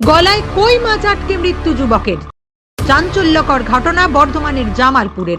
গলায় কই মাছ আটকে মৃত্যু যুবকের? চাঞ্চল্যকর ঘটনা বর্ধমানের জামালপুরের।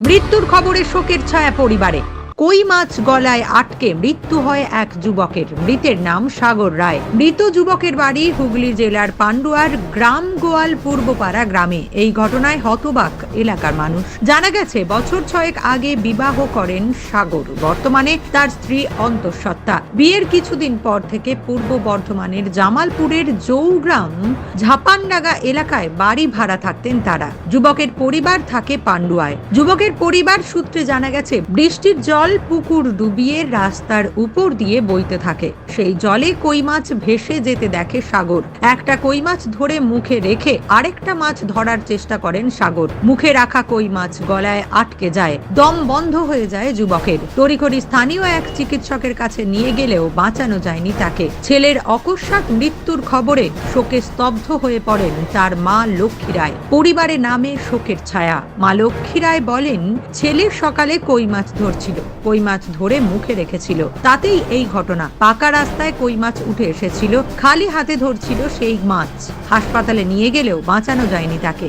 মৃত্যুর খবরে শোকের ছায়া পরিবারে। কই মাছ গলায় আটকে মৃত্যু হয় এক যুবকের? মৃতের নাম সাগর রায়। মৃত যুবকের বাড়ি হুগলি জেলার পান্ডুয়ার গ্রাম গোয়াল পূর্বপাড়া গ্রামে। এই ঘটনায় হতবাক এলাকার মানুষ। জানা গেছে, বছর ছয়েক আগে বিবাহ করেন সাগর। বর্তমানে তার স্ত্রী অন্তঃসত্ত্বা। বিয়ের কিছুদিন পর থেকে পূর্ব বর্ধমানের জামালপুরের জৌগ্রাম, ঝাপানডাঙ্গা এলাকায় বাড়ি ভাড়া থাকতেন তারা। যুবকের পরিবার থাকে পান্ডুয়ায়। যুবকের পরিবার সূত্রে জানা গেছে, বৃষ্টির জল পুকুর ডুবিয়ে রাস্তার উপর দিয়ে বইতে থাকে। সেই জলে কই মাছ ভেসে যেতে দেখে সাগর। একটা কই মাছ ধরে মুখে রেখে আরেকটা মাছ ধরার চেষ্টা করেন সাগর। মুখে রাখা কই মাছ গলায় আটকে যায়। দম বন্ধ হয়ে যায় যুবকের। তড়িঘড়ি স্থানীয় এক চিকিৎসকের কাছে নিয়ে গেলেও বাঁচানো যায়নি তাকে। ছেলের অকস্মাৎ মৃত্যুর খবরে শোকে স্তব্ধ হয়ে পড়েন তার মা লক্ষ্মী রায়। পরিবারে নামে শোকের ছায়া। মা লক্ষ্মী রায় বলেন, ছেলে সকালে কই মাছ ধরছিল। কই মাছ ধরে মুখে রেখেছিল। তাতেই এই ঘটনা। পাকা রাস্তায় কই মাছ উঠে এসেছিল খালি হাতে ধরছিল সেই মাছ। হাসপাতালে নিয়ে গেলেও বাঁচানো যায়নি তাকে।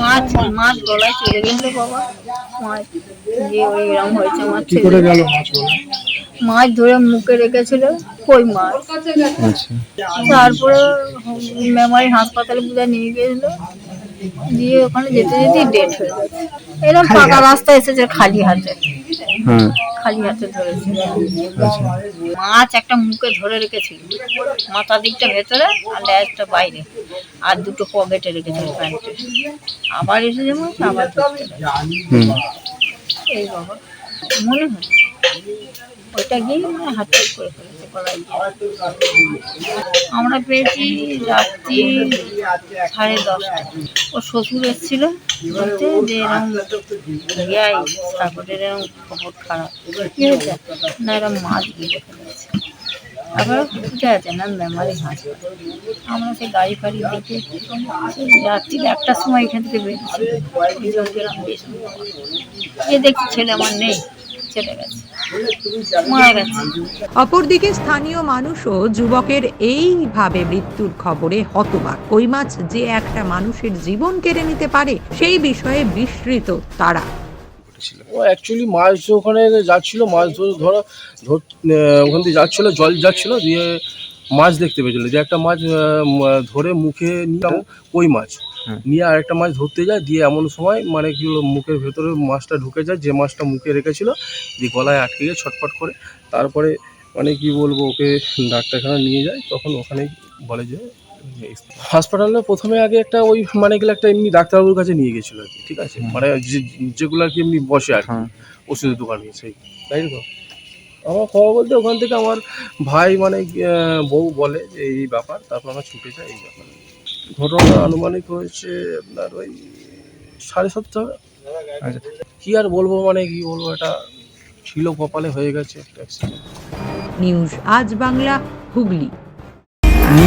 মাছ মাছ গলায় চলে গেছিল বাবা। মাছ যে ওই হয়েছে কি করে গেল মাছ ধরে মুখে রেখেছিল কই মাছ। আচ্ছা। তারপরে মেমারি হাসপাতালে পূজা নিয়ে গেছিল। দিয়ে ওখানে যেতে যেতে ডেট হয়ে গেছে। এরকম পাকা রাস্তা এসেছে খালি হাতে। হ্যাঁ খালি হাতে ধরেছে। আচ্ছা। মাছ একটা মুখে ধরে রেখেছিল। মাথা দিকটা ভেতরে আর লেজটা বাইরে। আর দুটো পকেটে রেখেছিল প্যান্টে। আবার এসেছে মাছ আবার এই বাবা। মনে হয় ওইটা গিয়ে মানে হাত করে ফেলেছে গলায় আমরা পেয়েছি রাত্রি সাড়ে দশটা। ও শ্বশুর এসেছিল বলতে যে এরকম ইয়াই, ঠাকুরের এরকম খবর খারাপ। কি হয়েছে? না এরকম মাছ গিলে ফেলেছে। আবার উঠে আছে না, মেমারি হাসপাতাল আমরা সেই গাড়ি ফাড়ি দেখে সেই রাত্রির একটার সময় এখান থেকে বেরিয়েছি। এ দেখছি ছেলে আমার নেই। চলে গেছে। মারা গেছে। অপরদিকে স্থানীয় মানুষও যুবকের এইভাবে মৃত্যুর খবরে হতবাক। কই মাছ যে একটা মানুষের জীবন কেড়ে নিতে পারে সেই বিষয়ে বিস্মৃত তারা। ও অ্যাকচুয়ালি মাছ ওখানে যাচ্ছিল মাছ ধরে ধরা ধর ওখান দিয়ে যাচ্ছিল জল যাচ্ছিল দিয়ে মাছ দেখতে পেয়েছিল। যে একটা মাছ ধরে মুখে নিয়ে ওই মাছ। নিয়ে আরেকটা মাছ ধরতে যায় দিয়ে এমন সময় মানে কি হলো মুখের ভেতরে মাছটা ঢুকে যায় যে মাছটা মুখে রেখেছিল দিয়ে গলায় আটকে গিয়ে ছটফট করে তারপরে মানে কি বলব ওকে ডাক্তারখানা নিয়ে যায় তখন ওখানে বলে যে হাসপাতালে প্রথমে আগে একটা ওই মানে গেলে একটা এমনি ডাক্তারবাবুর কাছে নিয়ে গেছিল আর কি ঠিক আছে? মানে যে- যেগুলো আর কি এমনি বসে আর কি হ্যাঁ। ওষুধের দোকানে সেই। তাই তো? আমার খবর বলতে ওখান থেকে আমার ভাই মানে বউ বলে যে এই ব্যাপার তারপর আমার ছুটে যায় এই ব্যাপার। ঘটনা আনুমানিক হয়েছে আপনার ওই সাড়ে সাতটা। আচ্ছা। কি আর বলব মানে কি বলব এটা ছিল কপালে হয়ে গেছে একটা নিউজ আজ বাংলা হুগলি।